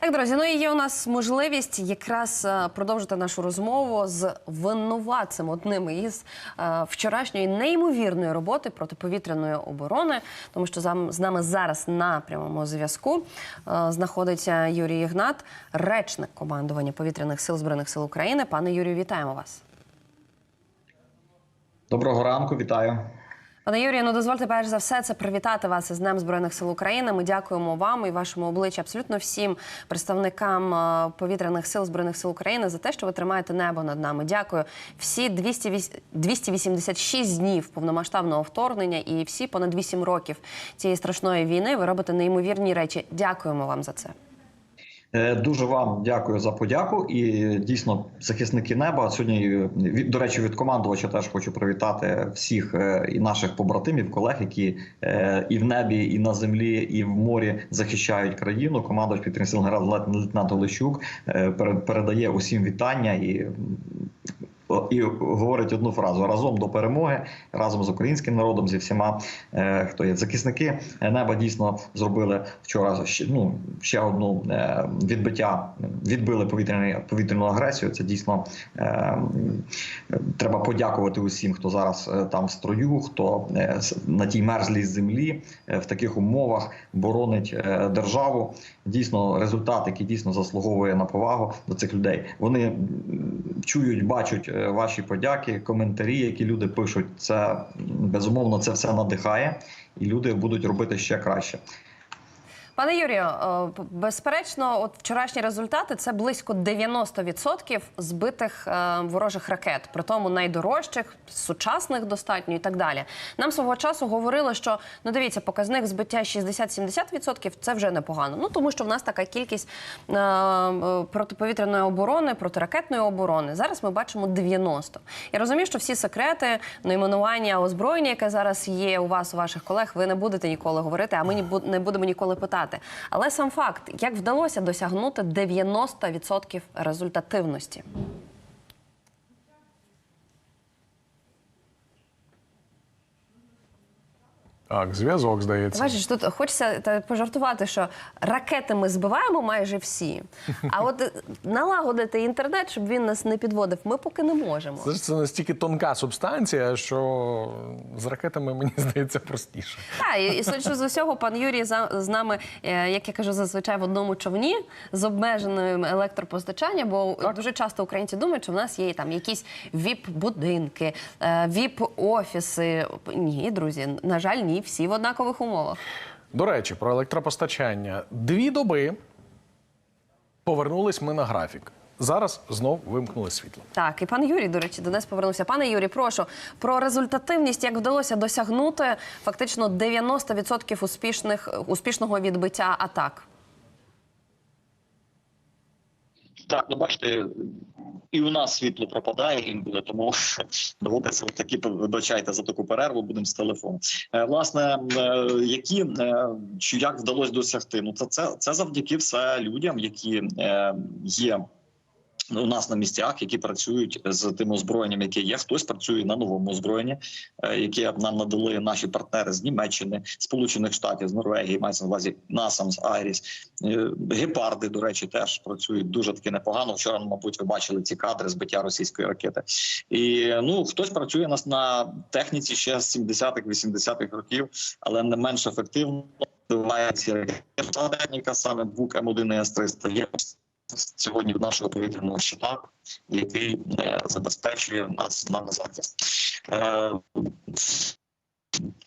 Так, друзі, ну і є у нас можливість якраз е, продовжити нашу розмову з винуватцем одним із е, вчорашньої неймовірної роботи протиповітряної оборони, тому що з нами зараз на прямому зв'язку е, знаходиться Юрій Ігнат, речник командування повітряних сил збройних сил України. Пане Юрію, вітаємо вас. Доброго ранку, вітаю. Пане Юрію, ну дозвольте перш за все це привітати вас із Днем Збройних сил України. Ми дякуємо вам і вашому обличчю, абсолютно всім представникам е, повітряних сил збройних сил України за те, що ви тримаєте небо над нами. Дякую. Всі 208 286 днів повномасштабного вторгнення і всі понад 8 років цієї страшної війни. Ви робите неймовірні речі. Дякуємо вам за це. Е, Дуже вам дякую за подяку. І дійсно, захисники неба сьогодні е, до речі, від командувача теж хочу привітати всіх е, і наших побратимів, колег, які і в небі, і на землі, і в морі захищають країну. Командувач генерал лейтенант Олещук передає усім вітання і. І говорить одну фразу разом до перемоги, разом з українським народом, зі всіма, е, хто є захисники неба, дійсно зробили вчора ну ще одну е, відбиття, відбили повітряну повітряну агресію. Це дійсно е, треба подякувати усім, хто зараз там в строю, хто на тій мерзлій землі в таких умовах боронить державу. Дійсно, результат, який дійсно заслуговує на повагу до цих людей. Вони чують, бачать ваші подяки, коментарі, які люди пишуть. Це безумовно це все надихає, і люди будуть робити ще краще. Пане Юрію, е, безперечно, от вчорашні результати це близько 90% збитих е, ворожих ракет, при тому найдорожчих, сучасних достатньо і так далі. Нам свого часу говорили, що ну дивіться, показник збиття 60-70% це вже непогано. Ну тому що в нас така кількість е, протиповітряної оборони, протиракетної оборони. Зараз ми бачимо 90. Я розумію, що всі секрети, найменування озброєння, яке зараз є у вас, у ваших колег, ви не будете ніколи говорити, а ми не будемо ніколи питати. Але сам факт, як вдалося досягнути 90% результативності. Так, зв'язок здається. Бачиш, тут хочеться та, пожартувати, що ракети ми збиваємо майже всі. А от налагодити інтернет, щоб він нас не підводив, ми поки не можемо. Це це настільки тонка субстанція, що з ракетами мені здається простіше. Так, і, і судячи з усього, пан Юрій за, з нами, е, як я кажу, зазвичай в одному човні з обмеженим електропостачанням, бо дуже часто українці думають, що в нас є там якісь віп-будинки, е, віп-офіси. Ні, друзі, на жаль, ні, всі в однакових умовах. До речі, про електропостачання. Дві доби повернулись ми на графік. Зараз знов вимкнули світло. Так, і пан Юрій, до речі, до нас повернувся. Пане Юрій, прошу про результативність, як вдалося досягнути фактично 90% успішних успішного відбиття атак. Так, ну бачите, і у нас світло пропадає інколи, тому доводиться такі вибачайте за таку перерву. Будемо з телефону. Е, власне, е, які е, чи як вдалося досягти? Ну це це, це завдяки все людям, які є. У нас на місцях, які працюють з тим озброєнням, яке є, хтось працює на новому озброєнні, е, яке нам надали наші партнери з Німеччини, Сполучених Штатів, з Норвегії, мається на увазі Насамс, Айріс. Е, Гепарди, до речі, теж працюють дуже таки непогано. Вчора, мабуть, ви бачили ці кадри збиття російської ракети. І ну хтось працює нас на техніці ще з 70-х, 80-х років, але не менш ефективно. Ракети. Техніка саме БУК М1 і С-300 є сьогодні в нашого повітряного щита, який е, забезпечує нас на захист. Е,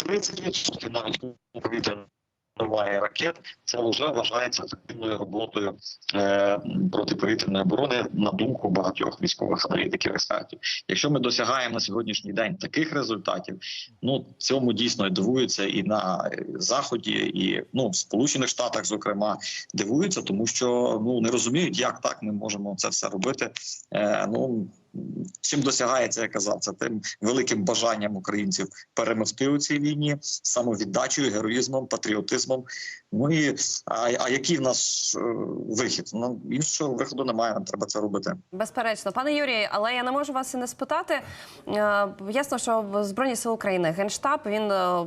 30% навіть повітряної ракет це вже вважається ефективною роботою е, протиповітряної оборони на думку багатьох військових аналітиків експертів. Якщо ми досягаємо на сьогоднішній день таких результатів, ну цьому дійсно дивуються і на заході, і ну в Сполучених Штатах, зокрема, дивуються, тому що ну не розуміють, як так ми можемо це все робити. Е, ну чим досягається, я казав, це тим великим бажанням українців перемогти у цій війні, самовіддачею, героїзмом, патріотизмом. Ну і а, а який в нас е, вихід? Ну іншого виходу немає. Нам треба це робити. Безперечно, пане Юрію, але я не можу вас і не спитати. Е, Ясно, що Збройні Сили України Генштаб він е,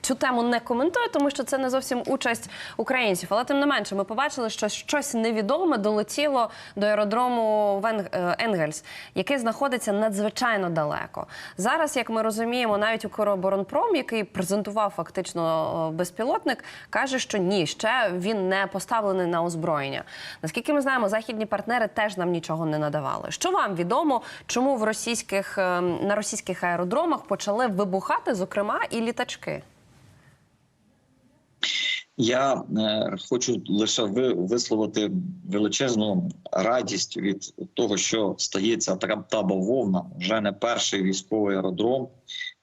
цю тему не коментує, тому що це не зовсім участь українців. Але тим не менше, ми побачили, що щось невідоме долетіло до аеродрому Енгельс, який знаходиться надзвичайно далеко. Зараз, як ми розуміємо, навіть Укроборонпром, який презентував фактично безпілотник, каже, що ні, ще він не поставлений на озброєння. Наскільки ми знаємо, західні партнери теж нам нічого не надавали. Що вам відомо, чому в російських е, на російських аеродромах почали вибухати, зокрема, і літачки? Я е, хочу лише ви, висловити величезну радість від того, що стається така та бавовна, вже не перший військовий аеродром.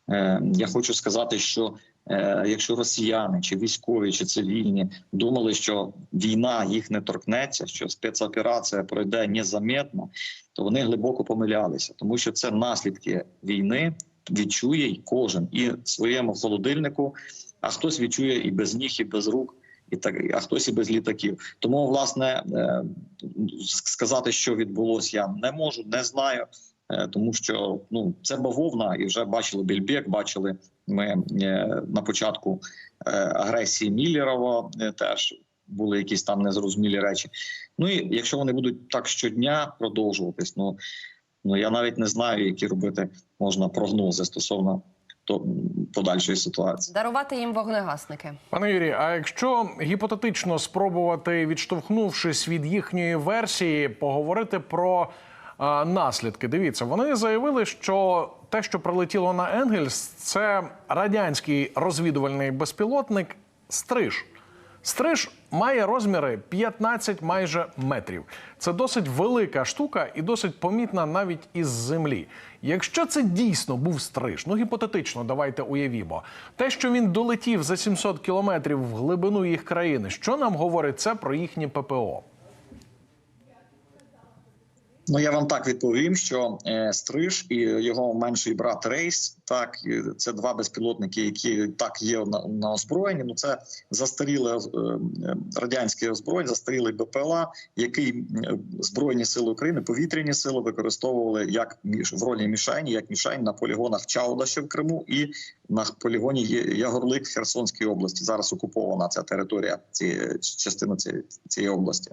Е, я хочу сказати, що е, якщо росіяни, чи військові, чи цивільні думали, що війна їх не торкнеться, що спецоперація пройде незаметно, то вони глибоко помилялися, тому що це наслідки війни відчує кожен і своєму холодильнику а хтось відчує і без ніг, і без рук, і так, а хтось і без літаків. Тому, власне, е, сказати, що відбулося, я не можу, не знаю, е, тому що ну це бавовна, і вже бачили Більбек, бачили ми е, на початку агресії Міллерова теж. Були якісь там незрозумілі речі. Ну і якщо вони будуть так щодня продовжуватись, ну ну я навіть не знаю, які робити можна прогнози стосовно то подальшої ситуації. Дарувати їм вогнегасники. Пане Юрі. а якщо гіпотетично спробувати, відштовхнувшись від їхньої версії, поговорити про а, наслідки? Дивіться, вони заявили, що те, що прилетіло на Енгельс, це радянський розвідувальний безпілотник Стриж. Стриж має розміри 15 майже метрів. Це досить велика штука і досить помітна навіть із землі. Якщо це дійсно був стриж, ну гіпотетично, давайте уявімо, те, що він долетів за 700 кілометрів в глибину їх країни, що нам говорить це про їхнє ППО? Ну я вам так відповім, що е, Стриж і його менший брат Рейс, так це два безпілотники, які так є на, на озброєнні. Ну це застаріле е, е, радянське озброєння, застарілий БПЛА, який збройні сили України, повітряні сили використовували як в ролі мішені, як мішень на полігонах Чаудаща в Криму і на полігоні Ягорлик в Херсонській області. Зараз окупована ця територія, ці частина цієї, цієї області.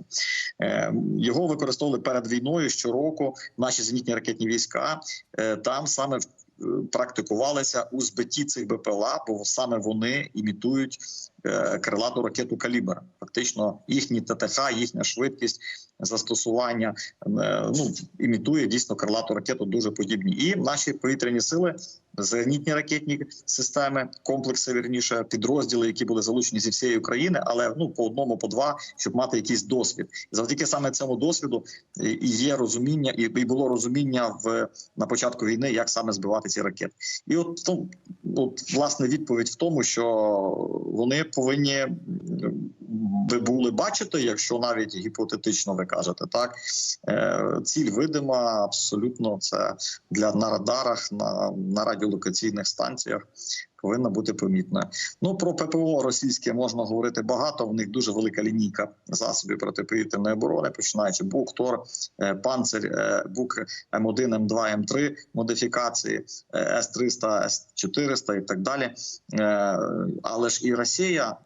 Е, Його використовували перед війною щороку. Наші зенітні ракетні війська там саме в- практикувалися у збитті цих БПЛА, бо саме вони імітують е, крилату ракету калібр. Фактично, їхні ТТХ, їхня швидкість застосування е, ну імітує дійсно крилату ракету дуже подібні. І наші повітряні сили, зенітні ракетні системи, комплекси вірніше, підрозділи, які були залучені зі всієї України, але ну по одному, по два, щоб мати якийсь досвід. І завдяки саме цьому досвіду і і є розуміння, і було розуміння в на початку війни, як саме збивати ці ракети. І от, ну, от власне відповідь в тому, що вони повинні ви були бачити, якщо навіть гіпотетично ви кажете, так е, ціль видима абсолютно це для на радарах, на, на радіолокаційних станціях. Повинна бути помітною. Ну про ППО російське можна говорити багато. У них дуже велика лінійка засобів протиповітряної оборони, починаючи бук, Тор, е, панцир, е, бук М1, М2, М3 модифікації, е, С-300, С-400 і так далі. Але ж і Росія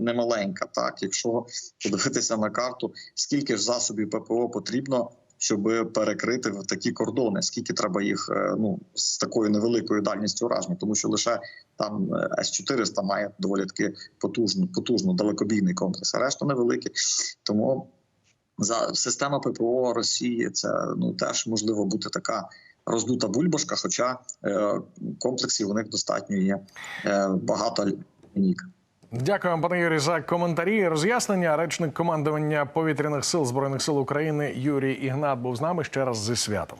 немаленька. Так, якщо подивитися на карту, скільки ж засобів ППО потрібно. Щоб перекрити такі кордони, скільки треба їх е, ну з такою невеликою дальністю ураження, тому що лише там е, С-400 має доволі таки потужну, потужну далекобійний комплекс, а решта невеликі. Тому за система ППО Росії це ну теж можливо бути така роздута бульбашка, хоча е, комплексів у них достатньо є багато лінійок. Дякую вам, пане Юрій, за коментарі і роз'яснення. Речник командування повітряних сил збройних сил України Юрій Ігнат був з нами ще раз зі святом.